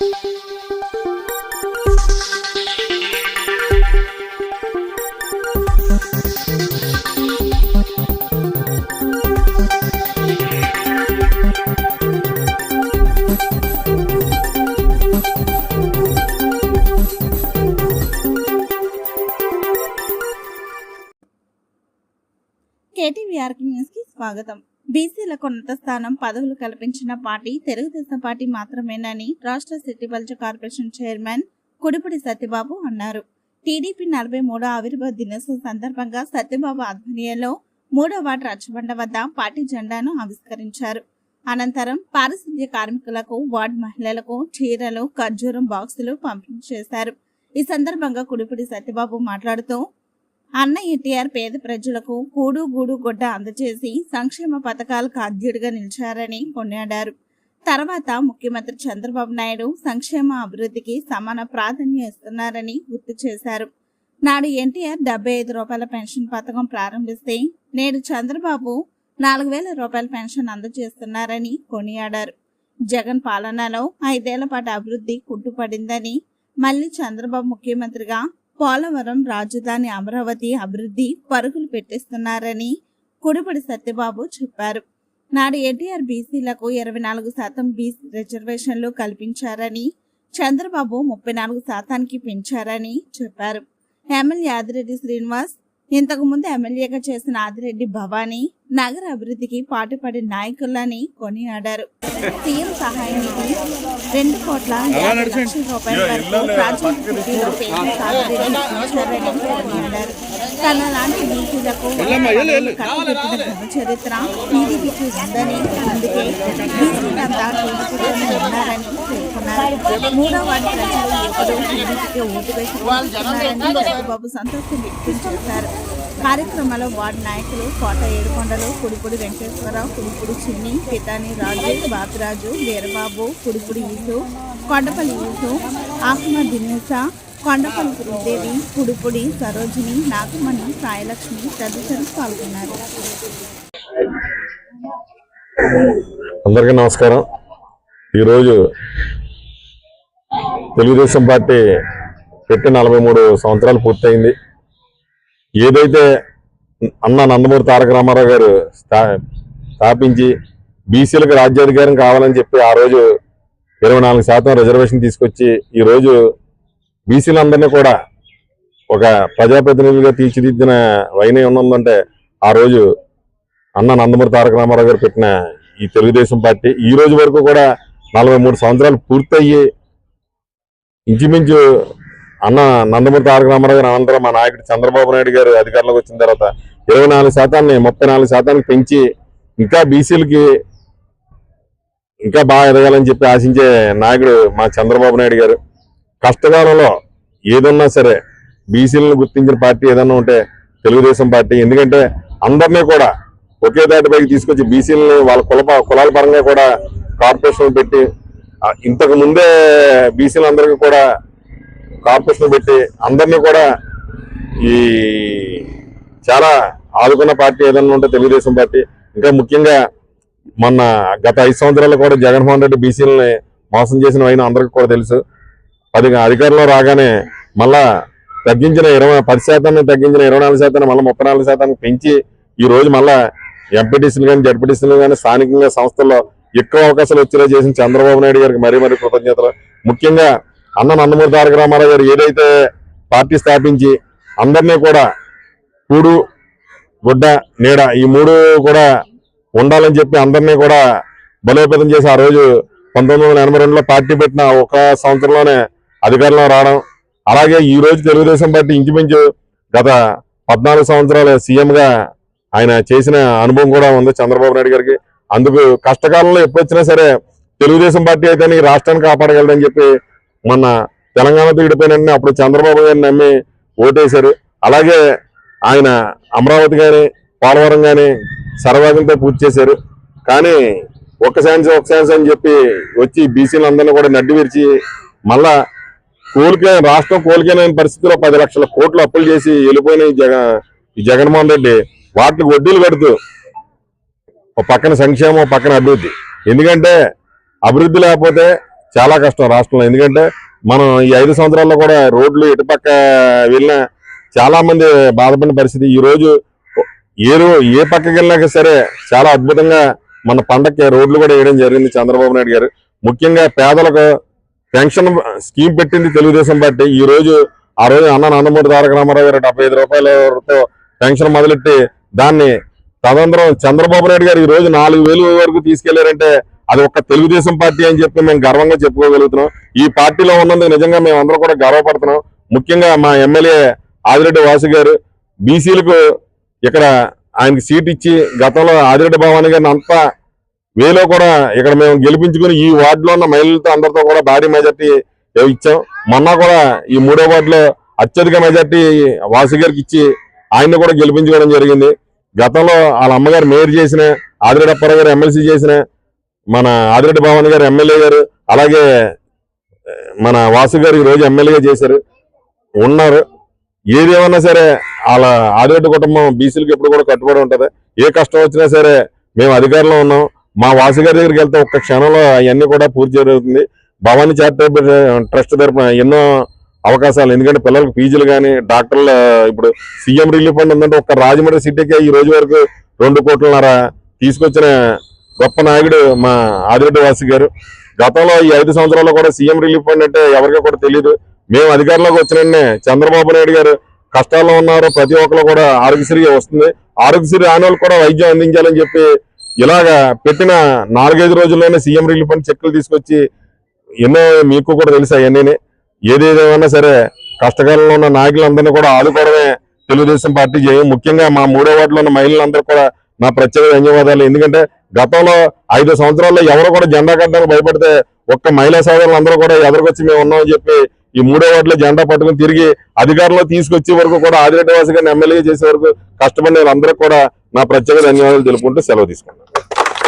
Jadi biar gini స్వాగతం. బీసీలకు ఉన్నత స్థానం పదవులు కల్పించిన పార్టీ తెలుగుదేశం పార్టీ మాత్రమేనని రాష్ట్ర సిటీ బల్చ కార్పొరేషన్ చైర్మన్ కుడిపూడి సత్యబాబు అన్నారు. టీడీపీ నలభై మూడో ఆవిర్భావ దినోత్సవం సందర్భంగా సత్యబాబు ఆధ్వర్యంలో మూడో వార్డు రచ్చబండ వద్ద పార్టీ జెండాను ఆవిష్కరించారు. అనంతరం పారిశుద్ధ్య కార్మికులకు వార్డు మహిళలకు చీరలు ఖర్జూరం బాక్సులు పంపిణీ చేశారు. ఈ సందర్భంగా కుడిపూడి సత్యబాబు మాట్లాడుతూ అన్న ఎన్టీఆర్ పేద ప్రజలకు కూడు గూడు గుడ్డ అందజేసి సంక్షేమ పథకాలకు అధ్యుడిగా నిలిచారని కొనియాడారు. తర్వాత ముఖ్యమంత్రి చంద్రబాబు నాయుడు సంక్షేమ అభివృద్ధికి సమాన ప్రాధాన్యం ఇస్తున్నారని గుర్తు చేశారు. నాడు ఎన్టీఆర్ డెబ్బై ఐదు రూపాయల పెన్షన్ పథకం ప్రారంభిస్తే నేడు చంద్రబాబు నాలుగు వేల రూపాయల పెన్షన్ అందజేస్తున్నారని కొనియాడారు. జగన్ పాలనలో ఐదేళ్ళ పాటు అభివృద్ధి కుంటుపడిందని మళ్ళీ చంద్రబాబు ముఖ్యమంత్రిగా పోలవరం రాజధాని అమరావతి అభివృద్ధి పరుగులు పెట్టిస్తున్నారని కుడిపడి సత్యబాబు చెప్పారు. నాడు ఎన్టీఆర్ బీసీలకు ఇరవై నాలుగు శాతం బీసీ రిజర్వేషన్లు కల్పించారని చంద్రబాబు ముప్పై నాలుగు శాతానికి పెంచారని చెప్పారు. ఎమ్మెల్యే ఆదిరెడ్డి శ్రీనివాస్ ఇంతకు ముందు ఎమ్మెల్యేగా చేసిన ఆదిరెడ్డి భవానీ నగర అభివృద్ధికి పాటుపడే నాయకులని కొనియాడారు. సీఎం సహాయ నిధి రెండు కోట్ల యాభై లక్షల రూపాయల వరకు కొనియాడారు. తన లాంటి బీసీలకు కట్టబెట్టిన ఘన చరిత్ర టీడీపీకి ఉందని అందుకే బీసీలంతా ఉన్నారని మూడో వార్డు ప్రజలు ఎప్పుడూ టీడీపీకి ఓటు చంద్రబాబు సంతోషం వ్యక్తం చేశారు కార్యక్రమంలో వార్డు నాయకులు కోట ఏడుకొండలు కుడిపూడి వెంకటేశ్వరరావు కుడిపూడి చిన్ని పితాని రాజు బాపిరాజు వీరబాబు కుడిపూడి ఈసు కొండపల్లి ఈసు ఆకుమ దినేశ కొండపల్లి శ్రీదేవి కుడిపూడి సరోజిని నాగమణి సాయలక్ష్మి తదితరులు పాల్గొన్నారు. అందరికీ నమస్కారం. ఈరోజు తెలుగుదేశం పార్టీ పెట్టి నలభై మూడు సంవత్సరాలు పూర్తయింది. ఏదైతే అన్న నందమూరి తారక రామారావు గారు స్థా స్థాపించి బీసీలకు రాజ్యాధికారం కావాలని చెప్పి ఆ రోజు ఇరవై నాలుగు శాతం రిజర్వేషన్ తీసుకొచ్చి ఈ రోజు బీసీలందరినీ కూడా ఒక ప్రజాప్రతినిధులుగా తీర్చిదిద్దిన వైన ఉన్నదంటే ఆ రోజు అన్న నందమూరి తారక రామారావు గారు పెట్టిన ఈ తెలుగుదేశం పార్టీ ఈ రోజు వరకు కూడా నలభై మూడు సంవత్సరాలు పూర్తయ్యి ఇంచుమించు అన్న నందమూరి తారక రామారావు గారు అనంతరం మా నాయకుడు చంద్రబాబు నాయుడు గారు అధికారంలోకి వచ్చిన తర్వాత ఇరవై నాలుగు శాతాన్ని ముప్పై నాలుగు శాతానికి పెంచి ఇంకా బీసీలకి ఇంకా బాగా ఎదగాలని చెప్పి ఆశించే నాయకుడు మా చంద్రబాబు నాయుడు గారు. కష్టకాలంలో ఏదన్నా సరే బీసీలను గుర్తించిన పార్టీ ఏదన్నా ఉంటే తెలుగుదేశం పార్టీ. ఎందుకంటే అందరినీ కూడా ఒకే దాటిపైకి తీసుకొచ్చి బీసీలని వాళ్ళ కుల కులాల పరంగా కూడా కార్పొరేషన్ పెట్టి ఇంతకు ముందే బీసీలందరికీ కూడా కార్పొరేషన్ పెట్టి అందరినీ కూడా ఈ చాలా ఆదుకున్న పార్టీ ఏదన్నా ఉంటే తెలుగుదేశం పార్టీ ఇంకా ముఖ్యంగా మొన్న గత ఐదు సంవత్సరాలు కూడా జగన్మోహన్ రెడ్డి బీసీలని మోసం చేసిన అయినా అందరికీ కూడా తెలుసు. అది అధికారంలో రాగానే మళ్ళా తగ్గించిన ఇరవై పది శాతాన్ని తగ్గించిన ఇరవై నాలుగు శాతాన్ని మళ్ళీ ముప్పై నాలుగు శాతానికి పెంచి ఈ రోజు మళ్ళీ ఎంపీటీసీలు కానీ జడ్పీటీసీలు కానీ స్థానికంగా సంస్థల్లో ఎక్కువ అవకాశాలు వచ్చేలా చేసిన చంద్రబాబు నాయుడు గారికి మరీ మరీ కృతజ్ఞతలు. ముఖ్యంగా అన్న నందమూరి తారక రామారావు గారు ఏదైతే పార్టీ స్థాపించి అందరినీ కూడా కూడు గుడ్డ నీడ ఈ మూడు కూడా ఉండాలని చెప్పి అందరినీ కూడా బలోపేతం చేసి ఆ రోజు పంతొమ్మిది వందల ఎనభై రెండులో పార్టీ పెట్టిన ఒక సంవత్సరంలోనే అధికారంలో రావడం. అలాగే ఈ రోజు తెలుగుదేశం పార్టీ ఇంచుమించు గత పద్నాలుగు సంవత్సరాలు సీఎంగా ఆయన చేసిన అనుభవం కూడా ఉంది చంద్రబాబు నాయుడు గారికి. అందుకు కష్టకాలంలో ఎప్పుడొచ్చినా సరే తెలుగుదేశం పార్టీ అయితే రాష్ట్రాన్ని కాపాడగలదని చెప్పి మొన్న తెలంగాణతో విడిపోయిన అప్పుడు చంద్రబాబు గారిని నమ్మి ఓటేశారు. అలాగే ఆయన అమరావతి కానీ పోలవరం కానీ సర్వాగంతో పూర్తి చేశారు. కానీ ఒక్క ఛాన్స్ ఒక ఛాన్స్ అని చెప్పి వచ్చి బీసీలందరినీ కూడా నడ్డి విరిచి మళ్ళా కోలికే రాష్ట్రం కోలికైన పరిస్థితిలో పది లక్షల కోట్లు అప్పులు చేసి వెళ్ళిపోయిన జగ జగన్మోహన్ రెడ్డి. వాటికి వడ్డీలు కడుతూ ఒక పక్కన సంక్షేమం ఒక పక్కన అభివృద్ధి. ఎందుకంటే అభివృద్ధి లేకపోతే చాలా కష్టం రాష్ట్రంలో. ఎందుకంటే మనం ఈ ఐదు సంవత్సరాల్లో కూడా రోడ్లు ఇటుపక్క వెళ్ళినా చాలా మంది బాధపడిన పరిస్థితి. ఈ రోజు ఏ రో ఏ పక్కకి వెళ్ళినాక సరే చాలా అద్భుతంగా మన పండక్కి రోడ్లు కూడా వేయడం జరిగింది చంద్రబాబు నాయుడు గారు. ముఖ్యంగా పేదలకు పెన్షన్ స్కీమ్ పెట్టింది తెలుగుదేశం పార్టీ. ఈ రోజు ఆ రోజు అన్న నందమూరి తారక రామారావు గారు డెబ్బై ఐదు రూపాయలతో పెన్షన్ మొదలెట్టి దాన్ని తదనంతరం చంద్రబాబు నాయుడు గారు ఈ రోజు నాలుగు వేలు వరకు తీసుకెళ్ళారంటే అది ఒక్క తెలుగుదేశం పార్టీ అని చెప్పి మేము గర్వంగా చెప్పుకోగలుగుతున్నాం. ఈ పార్టీలో ఉన్నందుకు నిజంగా మేము అందరూ కూడా గర్వపడుతున్నాం. ముఖ్యంగా మా ఎమ్మెల్యే ఆదిరెడ్డి వాసు గారు బీసీలకు ఇక్కడ ఆయనకి సీట్ ఇచ్చి గతంలో ఆదిరెడ్డి భవాని గారిని అంతా వేలో కూడా ఇక్కడ మేము గెలిపించుకుని ఈ వార్డులో ఉన్న మహిళలతో అందరితో కూడా భారీ మెజార్టీ ఇచ్చాం. మొన్న కూడా ఈ మూడో వార్డులో అత్యధిక మెజార్టీ వాసు గారికి ఇచ్చి ఆయన్ని కూడా గెలిపించుకోవడం జరిగింది. గతంలో వాళ్ళ అమ్మగారు మేయర్ చేసిన ఆదిరెడ్డి అప్పారావు గారు ఎమ్మెల్సీ చేసిన మన ఆదిరెడ్డి భవన్ గారు ఎమ్మెల్యే గారు అలాగే మన వాసు గారు రోజు ఎమ్మెల్యేగా చేశారు. ఉన్నారు. ఏది సరే వాళ్ళ ఆదిరెడ్డి కుటుంబం బీసీలకు ఎప్పుడు కూడా కట్టుబడి ఉంటుంది. ఏ కష్టం వచ్చినా సరే మేము అధికారంలో ఉన్నాం. మా వాసు గారి దగ్గరికి వెళ్తే ఒక్క క్షణంలో అవన్నీ కూడా పూర్తి జరుగుతుంది. భవానీ చారిటబుల్ ట్రస్ట్ తరఫున ఎన్నో అవకాశాలు. ఎందుకంటే పిల్లలకు ఫీజులు కానీ డాక్టర్లు ఇప్పుడు సీఎం రిలీఫ్ ఫండ్ ఉందంటే ఒక్క రాజమండ్రి సిటీకి ఈ రోజు వరకు రెండు కోట్లన్నర తీసుకొచ్చిన గొప్ప నాయకుడు మా ఆదిరెడ్డి వాసి గారు. గతంలో ఈ ఐదు సంవత్సరాల్లో కూడా సీఎం రిలీఫ్ ఫండ్ అంటే ఎవరికీ కూడా తెలియదు మేము అధికారంలోకి వచ్చిన చంద్రబాబు నాయుడు గారు కష్టాల్లో ఉన్నారు. ప్రతి ఒక్కరు కూడా ఆరోగ్యశ్రీ వస్తుంది. ఆరోగ్యశ్రీ రాని కూడా వైద్యం అందించాలని చెప్పి ఇలాగా పెట్టిన నాలుగైదు రోజుల్లోనే సీఎం రిలీఫ్ ఫండ్ చెక్కులు తీసుకొచ్చి ఎన్నో మీకు కూడా తెలుసు అవన్నీ ఏదేదేమైనా సరే కష్టకాలంలో ఉన్న నాయకులందరినీ కూడా ఆదుకోవడమే తెలుగుదేశం పార్టీ చేయం ముఖ్యంగా మా మూడో వార్డులో ఉన్న మహిళలందరూ కూడా నా ప్రత్యేక ధన్యవాదాలు. ఎందుకంటే గతంలో ఐదు సంవత్సరాల్లో ఎవరు కూడా జెండా కట్టడానికి భయపడితే ఒక్క మహిళా సోదరులు అందరూ కూడా ఎదురుకొచ్చి మేము ఉన్నామని చెప్పి ఈ మూడో వార్డులో జెండా పట్టుకుని తిరిగి అధికారంలో తీసుకొచ్చే వరకు కూడా ఆదిరెడ్డి వాసి గారిని ఎమ్మెల్యే చేసే వరకు కష్టపడిన వాళ్ళందరూ కూడా నా ప్రత్యేక ధన్యవాదాలు తెలుపుకుంటూ సెలవు తీసుకున్నాను